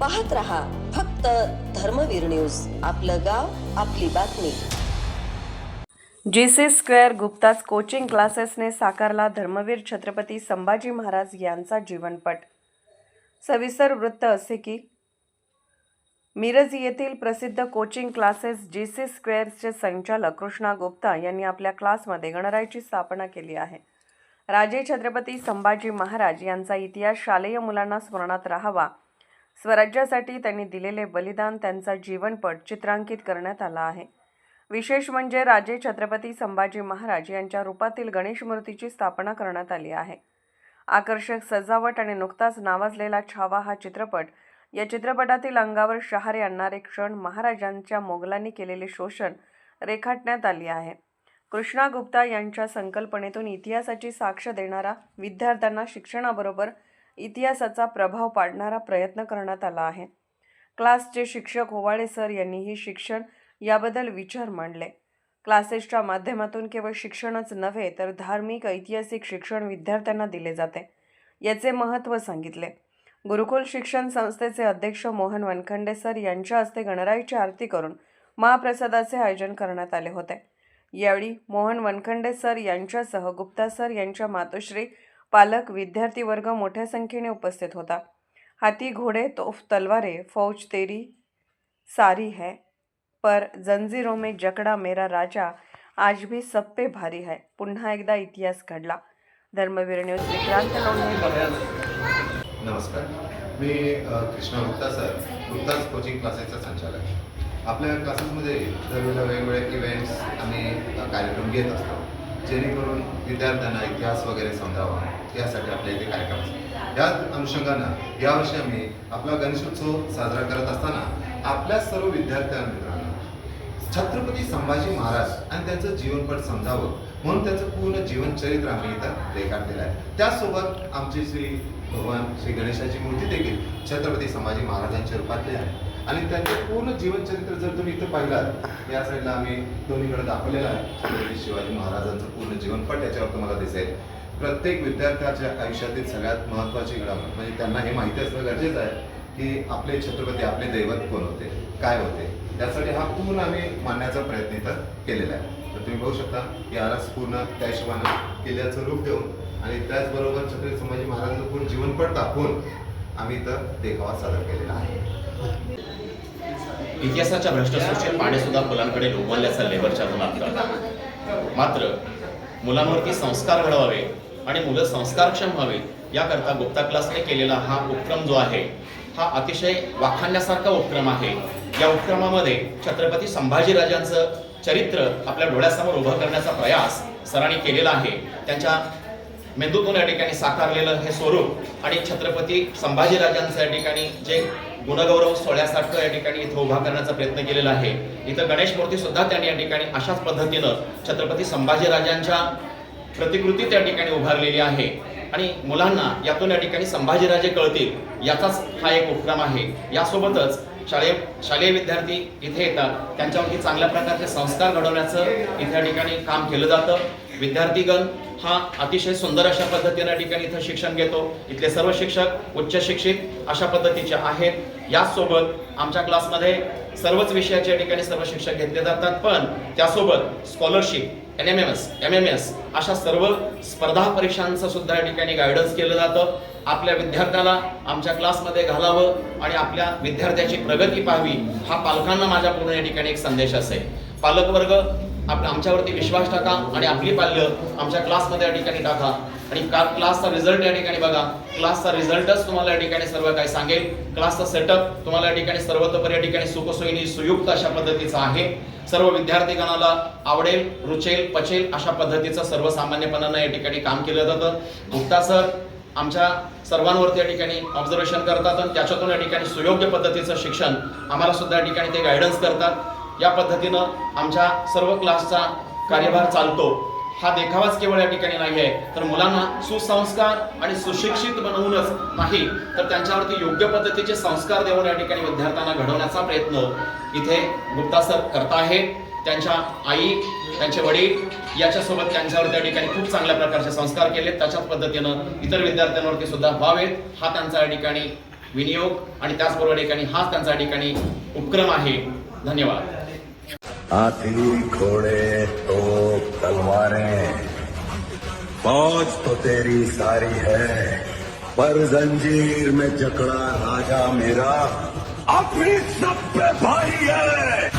पाहत रहा फक्त धर्मवीर न्यूज. आपलं गाव आपली बातमी. G C square Gupta's coaching क्लासेसने साकारला धर्मवीर छत्रपती संभाजी महाराज यांचा जीवनपट. सविस्तर वृत्त असे की मिरज येथील प्रसिद्ध कोचिंग क्लासेस जी सी स्क्वेअर्सचे संचालक कृष्णा गुप्ता यांनी आपल्या क्लासमध्ये गणरायाची स्थापना केली आहे. राजे छत्रपती संभाजी महाराज यांचा इतिहास शालेय मुलांना स्मरणात राहावा स्वराज्यासाठी त्यांनी दिलेले बलिदान त्यांचा जीवनपट चित्रांकित करण्यात आला आहे. विशेष म्हणजे राजे छत्रपती संभाजी महाराज यांच्या रूपातील गणेश मूर्तीची स्थापना करण्यात आली आहे. आकर्षक सजावट आणि नुकताच नावाजलेला छावा हा चित्रपट या चित्रपटातील अंगावर शहारे आणणारे क्षण महाराजांच्या मोगलांनी केलेले शोषण रेखाटण्यात आली आहे. कृष्णा गुप्ता यांच्या संकल्पनेतून इतिहासाची साक्ष देणारा विद्यार्थ्यांना शिक्षणाबरोबर इतिहासाचा प्रभाव पाडणारा प्रयत्न करण्यात आला आहे. क्लासचे शिक्षक होवाळे सर यांनीही शिक्षण याबद्दल विचार मांडले. क्लासेसच्या माध्यमातून केवळ शिक्षणच नव्हे तर धार्मिक ऐतिहासिक शिक्षण विद्यार्थ्यांना दिले जाते याचे महत्त्व सांगितले. गुरुकुल शिक्षण संस्थेचे अध्यक्ष मोहन वनखंडे सर यांच्या हस्ते गणराईची आरती करून महाप्रसादाचे आयोजन करण्यात आले होते. यावेळी मोहन वनखंडे सर यांच्यासह गुप्ता सर यांच्या मातोश्री पालक विद्यार्थी वर्ग मोठ्या संख्येने उपस्थित होता. हाती घोडे तोफ तलवारे फौज तेरी सारी है. पर जंजीरों में जकड़ा मेरा राजा आज भी सब पे भारी है. पुन्हा एकदा इतिहास घडला. धर्मवीर न्यूज विक्रांत लोंढे. नमस्कार. मी कृष्णा गुप्ता सर. गुप्ताज कोचिंग क्लासेसचा संचालक. आपल्या क्लासेसमध्ये दरवेळेला वेगवेगळे इव्हेंट्स आणि कार्यक्रम घेत असतो. जेणेकरून विद्यार्थ्यांना इतिहास वगैरे समजावा. यासाठी आपल्या इथे कार्यक्रम असतात अनुषंगानं यावर्षी आम्ही आपला गणेशोत्सव साजरा करत असताना आपल्या सर्व विद्यार्थ्यांना छत्रपती संभाजी महाराज आणि त्यांचं जीवनपट समजावं म्हणून त्यांचं पूर्ण जीवनचरित्र आम्ही इथं रेखाटलेलं आहे. त्याचसोबत आमची श्री भगवान श्री गणेशाची मूर्ती देखील छत्रपती संभाजी महाराजांच्या रूपातली आहे. आणि त्यांचे पूर्ण जीवनचरित्र जर तुम्ही इथं पाहिलात या साईडला आम्ही दोन्हीकडे दाखवलेलं आहे. छत्रपती शिवाजी महाराजांचं पूर्ण जीवनपट याच्यावर तुम्हाला दिसेल. प्रत्येक विद्यार्थ्याच्या आयुष्यातील सगळ्यात महत्त्वाची घडामोड म्हणजे त्यांना हे माहिती असणं गरजेचं आहे की आपले छत्रपती आपले दैवत कोण होते? काय होते? त्यासाठी हा पूर्ण आम्ही मांडण्याचा प्रयत्न इथं केलेला आहे. तर तुम्ही बघू शकता की आरस पूर्ण त्या हिशोबानं किल्ल्याचं रूप देऊन आणि त्याचबरोबर छत्रपती संभाजी महाराजांचं पूर्ण जीवनपट दाखवून आम्ही तर देखावा सादर केलेला आहे. इतिहासाच्या भ्रष्टसृष्टीत पाणी सुद्धा मुलांकडे लोकवल्याचा लेबरच्या मुलांकडे मात्र मुलांवरती संस्कार घडवावे आणि मुलं संस्कारक्षम व्हावीत याकरता गुप्ता क्लासने केलेला हा उपक्रम जो आहे हा अतिशय वाखाणण्यासारखा उपक्रम आहे. या उपक्रमामध्ये छत्रपती संभाजीराजांचं चरित्र आपल्या डोळ्यासमोर उभं करण्याचा प्रयास सरांनी केलेला आहे. त्यांच्या मेंदूतून या ठिकाणी साकारलेलं हे स्वरूप आणि छत्रपती संभाजीराजांचं या ठिकाणी जे गुणगौरव सोहळ्यासारखं या ठिकाणी इथं उभा करण्याचा प्रयत्न केलेला आहे. इथं गणेश मूर्ती सुद्धा त्यांनी या ठिकाणी अशाच पद्धतीनं छत्रपती संभाजीराजांच्या प्रतिकृती त्या ठिकाणी उभारलेली आहे. आणि मुलांना यातून या ठिकाणी संभाजीराजे कळतील याचाच हा एक उपक्रम आहे. यासोबतच शालेय शालेय विद्यार्थी इथे येतात. त्यांच्यावरती चांगल्या प्रकारचे संस्कार घडवण्याचं इथे या ठिकाणी काम केलं जातं. विद्यार्थीगण हा अतिशय सुंदर अशा पद्धतीने या ठिकाणी इथं शिक्षण घेतो. इथले सर्व शिक्षक उच्च शिक्षित अशा पद्धतीचे आहेत. याचसोबत आमच्या क्लासमध्ये सर्वच विषयाच्या ठिकाणी सर्व शिक्षक घेतले जातात. पण त्यासोबत scholarship N M M S M M S अशा सर्व स्पर्धा परीक्षांचं सुद्धा या ठिकाणी गायडन्स केलं जातं. आपल्या विद्यार्थ्याला आमच्या क्लासमध्ये घालावं आणि आपल्या विद्यार्थ्याची प्रगती पाहावी हा पालकांना माझ्या पूर्ण या ठिकाणी एक संदेश असेल. पालकवर्ग आप आमच्यावरती विश्वास टाका आणि आपली पाल्य आमच्या क्लासमध्ये या ठिकाणी टाका. आणि का क्लासचा रिझल्ट या ठिकाणी बघा. क्लासचा रिझल्टच तुम्हाला या ठिकाणी सर्व काही सांगेल. क्लासचा सेटअप तुम्हाला या ठिकाणी सर्वतोपरी या ठिकाणी सुखसोयीने सुयुक्त अशा पद्धतीचा आहे. सर्व विद्यार्थीगणाला आवडेल रुचेल पचेल अशा पद्धतीचं सर्वसामान्यपणानं या ठिकाणी काम केलं जातं. गुप्ता सर आमच्या सर्वांवरती या ठिकाणी ऑब्झर्वेशन करतात आणि त्याच्यातून या ठिकाणी सुयोग्य पद्धतीचं शिक्षण आम्हाला सुद्धा या ठिकाणी ते गायडन्स करतात. या पद्धतीनं आमच्या सर्व क्लासचा कार्यभार चालतो. हा देखावाच केवळ या ठिकाणी नाही आहे तर मुलांना सुसंस्कार आणि सुशिक्षित बनवूनच नाही तर त्यांच्यावरती योग्य पद्धतीचे संस्कार देऊन या ठिकाणी विद्यार्थ्यांना घडवण्याचा प्रयत्न इथे गुप्ता सर करत आहेत. त्यांच्या आई त्यांचे वडील याच्यासोबत त्यांच्यावर त्या ठिकाणी खूप चांगल्या प्रकारचे संस्कार केले त्याच्याच पद्धतीनं इतर विद्यार्थ्यांवरती सुद्धा व्हावेत. हा त्यांचा या ठिकाणी विनियोग आणि त्याचबरोबर ठिकाणी हाच त्यांचा ठिकाणी उपक्रम आहे. धन्यवाद. हाथी घोड़े तो तलवारें। फौज तो तेरी सारी है, पर जंजीर में जकड़ा राजा मेरा। अपनी सब पे भाई है।